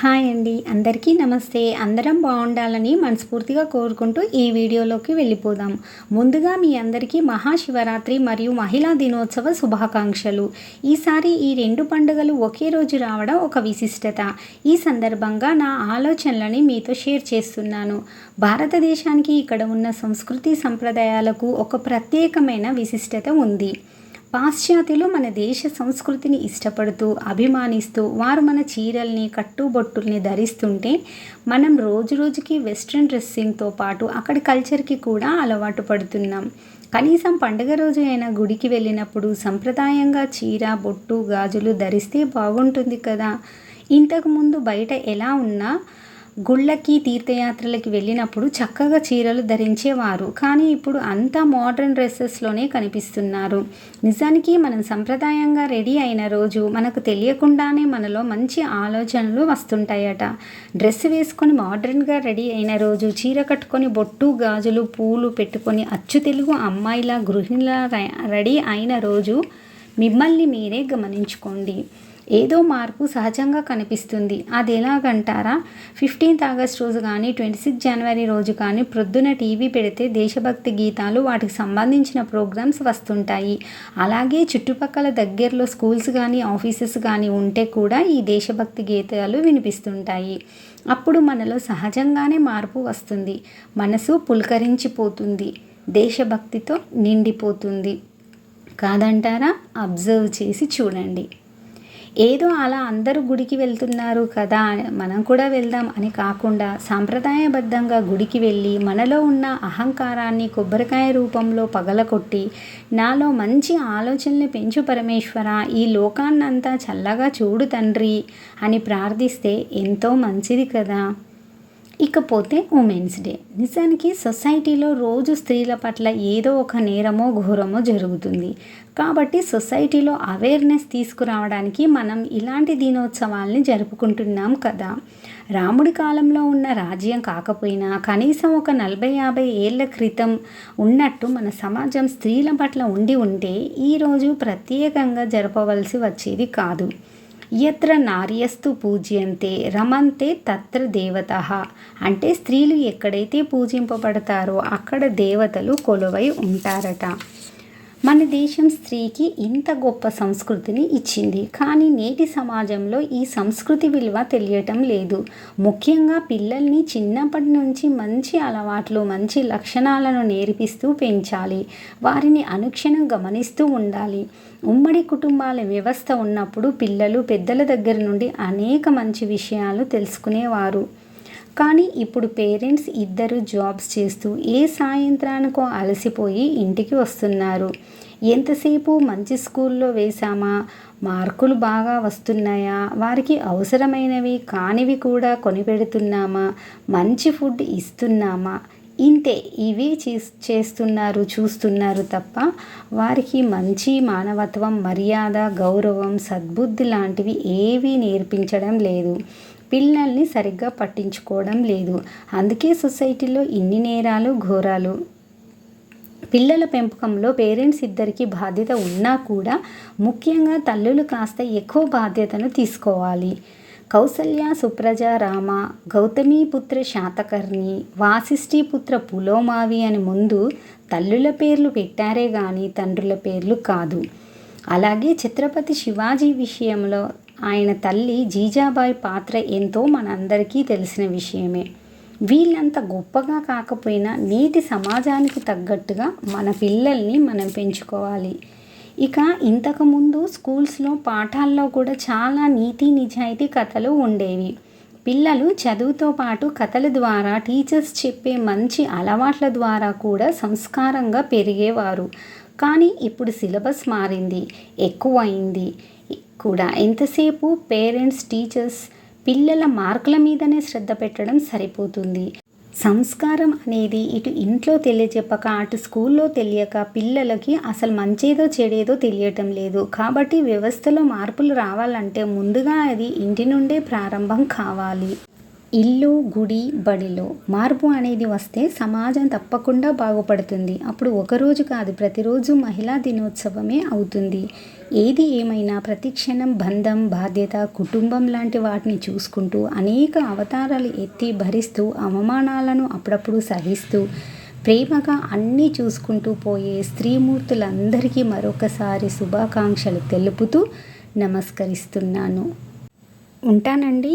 Hi అండి. అందరికీ నమస్తే. అందరం బాగుండాలని మనస్ఫూర్తిగా కోరుకుంటూ ఈ వీడియోలోకి వెళ్ళిపోదాం. ముందుగా మీ అందరికీ మహాశివరాత్రి మరియు మహిళా దినోత్సవ శుభాకాంక్షలు. ఈసారి ఈ రెండు పండుగలు ఒకే రోజు రావడం ఒక విశిష్టత. ఈ సందర్భంగా నా ఆలోచనలని మీతో షేర్ చేస్తున్నాను. భారతదేశానికి ఇక్కడ ఉన్న సంస్కృతి సంప్రదాయాలకు ఒక ప్రత్యేకమైన విశిష్టత ఉంది. పాశ్చాత్యులు మన దేశ సంస్కృతిని ఇష్టపడుతూ అభిమానిస్తూ వారు మన చీరల్ని కట్టుబొట్టుల్ని ధరిస్తుంటే మనం రోజు రోజుకి వెస్ట్రన్ డ్రెస్సింగ్తో పాటు అక్కడి కల్చర్కి కూడా అలవాటు పడుతున్నాం. కనీసం పండుగ రోజు అయినా గుడికి వెళ్ళినప్పుడు సంప్రదాయంగా చీర బొట్టు గాజులు ధరిస్తే బాగుంటుంది కదా. ఇంతకుముందు బయట ఎలా ఉన్నా గుళ్ళకి తీర్థయాత్రలకి వెళ్ళినప్పుడు చక్కగా చీరలు ధరించేవారు. కానీ ఇప్పుడు అంతా మోడర్న్ డ్రెస్సెస్లోనే కనిపిస్తున్నారు. నిజానికి మనం సంప్రదాయంగా రెడీ అయిన రోజు మనకు తెలియకుండానే మనలో మంచి ఆలోచనలు వస్తుంటాయట. డ్రెస్ వేసుకొని మోడర్న్గా రెడీ అయిన రోజు చీర కట్టుకొని బొట్టు గాజులు పూలు పెట్టుకొని అచ్చు తెలుగు అమ్మాయిలా గృహిణిలా రెడీ అయిన రోజు మిమ్మల్ని మీరే గమనించుకోండి. ఏదో మార్పు సహజంగా కనిపిస్తుంది. అది ఎలాగంటారా ఫిఫ్టీన్త్ ఆగస్ట్ రోజు కానీ ట్వంటీ సిక్స్ జనవరి రోజు కానీ ప్రొద్దున టీవీ పెడితే దేశభక్తి గీతాలు వాటికి సంబంధించిన ప్రోగ్రామ్స్ వస్తుంటాయి. అలాగే చుట్టుపక్కల దగ్గరలో స్కూల్స్ కానీ ఆఫీసెస్ కానీ ఉంటే కూడా ఈ దేశభక్తి గీతాలు వినిపిస్తుంటాయి. అప్పుడు మనలో సహజంగానే మార్పు వస్తుంది. మనసు పులకరించిపోతుంది. దేశభక్తితో నిండిపోతుంది. కాదంటారా? అబ్జర్వ్ చేసి చూడండి. ఏదో అలా అందరూ గుడికి వెళ్తున్నారు కదా మనం కూడా వెళ్దాం అని కాకుండా సాంప్రదాయబద్ధంగా గుడికి వెళ్ళి మనలో ఉన్న అహంకారాన్ని కొబ్బరికాయ రూపంలో పగలకొట్టి నాలో మంచి ఆలోచనలు పెంచు పరమేశ్వర ఈ లోకాన్నంతా చల్లగా చూడు తండ్రి అని ప్రార్థిస్తే ఎంతో మంచిది కదా. ఇకపోతే ఉమెన్స్ డే. నిజానికి సొసైటీలో రోజు స్త్రీల పట్ల ఏదో ఒక నేరమో ఘోరమో జరుగుతుంది. కాబట్టి సొసైటీలో అవేర్నెస్ తీసుకురావడానికి మనం ఇలాంటి దినోత్సవాల్ని జరుపుకుంటున్నాం కదా. రాముడి కాలంలో ఉన్న రాజ్యం కాకపోయినా కనీసం ఒక నలభై యాభై ఏళ్ళ క్రితం ఉన్నట్టు మన సమాజం స్త్రీల పట్ల ఉండి ఉంటే ఈరోజు ప్రత్యేకంగా జరపవలసి వచ్చేది కాదు. ఎత్ర నార్యస్తు పూజ్యంతే రమంతే తత్ర దేవత. అంటే స్త్రీలు ఎక్కడైతే పూజింపబడతారో అక్కడ దేవతలు కొలువై ఉంటారట. మన దేశం స్త్రీకి ఇంత గొప్ప సంస్కృతిని ఇచ్చింది. కానీ నేటి సమాజంలో ఈ సంస్కృతి విలువ తెలియటం లేదు. ముఖ్యంగా పిల్లల్ని చిన్నప్పటి నుంచి మంచి అలవాట్లు మంచి లక్షణాలను నేర్పిస్తూ పెంచాలి. వారిని అనుక్షణం గమనిస్తూ ఉండాలి. ఉమ్మడి కుటుంబాల వ్యవస్థ ఉన్నప్పుడు పిల్లలు పెద్దల దగ్గర నుండి అనేక మంచి విషయాలు తెలుసుకునేవారు. కానీ ఇప్పుడు పేరెంట్స్ ఇద్దరు జాబ్స్ చేస్తూ ఏ సాయంత్రానికో అలసిపోయి ఇంటికి వస్తున్నారు. ఎంతసేపు మంచి స్కూల్లో వేశామా? మార్కులు బాగా వస్తున్నాయా? వారికి అవసరమైనవి కానివి కూడా కొనిపెడుతున్నామా? మంచి ఫుడ్ ఇస్తున్నామా? ఇంతే ఇవే చేస్తున్నారు చూస్తున్నారు తప్ప వారికి మంచి మానవత్వం మర్యాద గౌరవం సద్బుద్ధి లాంటివి ఏవీ నేర్పించడం లేదు. పిల్లల్ని సరిగ్గా పట్టించుకోవడం లేదు. అందుకే సొసైటీలో ఇన్ని నేరాలు ఘోరాలు. పిల్లల పెంపకంలో పేరెంట్స్ ఇద్దరికి బాధ్యత ఉన్నా కూడా ముఖ్యంగా తల్లులు కాస్త ఎక్కువ బాధ్యతను తీసుకోవాలి. కౌసల్య సుప్రజ రామ గౌతమీపుత్ర శాతకర్ణి వాసిష్ఠీపుత్ర పులోమావి అని ముందు తల్లుల పేర్లు పెట్టారే కానీ తండ్రుల పేర్లు కాదు. అలాగే ఛత్రపతి శివాజీ విషయంలో ఆయన తల్లి జీజాబాయి పాత్ర ఎంతో మనందరికీ తెలిసిన విషయమే. వీళ్ళంత గొప్పగా కాకపోయినా నేటి సమాజానికి తగ్గట్టుగా మన పిల్లల్ని మనం పెంచుకోవాలి. ఇక ఇంతకుముందు స్కూల్స్లో పాఠాల్లో కూడా చాలా నీతి నిజాయితీ కథలు ఉండేవి. పిల్లలు చదువుతో పాటు కథల ద్వారా టీచర్స్ చెప్పే మంచి అలవాట్ల ద్వారా కూడా సంస్కారంగా పెరిగేవారు. కానీ ఇప్పుడు సిలబస్ మారింది ఎక్కువైంది కూడా. ఎంతసేపు పేరెంట్స్ టీచర్స్ పిల్లల మార్కుల మీదనే శ్రద్ధ పెట్టడం సరిపోతుంది. సంస్కారం అనేది ఇటు ఇంట్లో తెలియజెప్పక అటు స్కూల్లో తెలియక పిల్లలకి అసలు మంచేదో చెడేదో తెలియటం లేదు. కాబట్టి వ్యవస్థలో మార్పులు రావాలంటే ముందుగా అది ఇంటి నుండే ప్రారంభం కావాలి. ఇల్లు గుడి బడిలో మార్పు అనేది వస్తే సమాజం తప్పకుండా బాగుపడుతుంది. అప్పుడు ఒకరోజు కాదు ప్రతిరోజు మహిళా దినోత్సవమే అవుతుంది. ఏది ఏమైనా ప్రతిక్షణం బంధం బాధ్యత కుటుంబం లాంటి వాటిని చూసుకుంటూ అనేక అవతారాలు ఎత్తి భరిస్తూ అవమానాలను అప్పుడప్పుడు సహిస్తూ ప్రేమగా అన్నీ చూసుకుంటూ పోయే స్త్రీమూర్తులందరికీ మరొకసారి శుభాకాంక్షలు తెలుపుతూ నమస్కరిస్తున్నాను. ఉంటానండి?